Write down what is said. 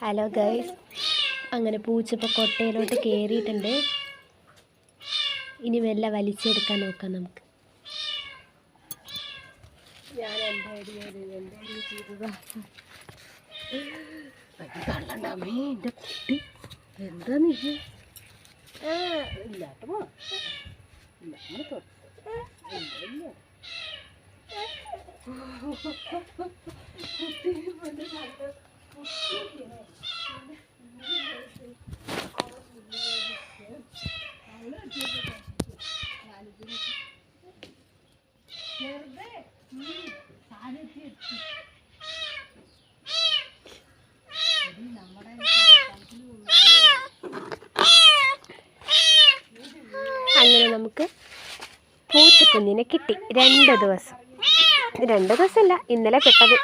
Hello guys അങ്ങനെ പൂച്ചപ്പോൾ കൊട്ടയിലോട്ട് കയറിയിട്ടുണ്ട് ഇനി മെല്ലെ വലിച്ചെടുക്കാൻ നോക്കാം നമുക്ക്. എന്താ നീ ഇല്ലാത്ത ഇല്ല ഇല്ല അങ്ങനെ നമുക്ക് പൂച്ചക്കുഞ്ഞിനെ കിട്ടി. രണ്ട് ദിവസം. രണ്ട് ദിവസമല്ല ഇന്നലെ പെട്ടത്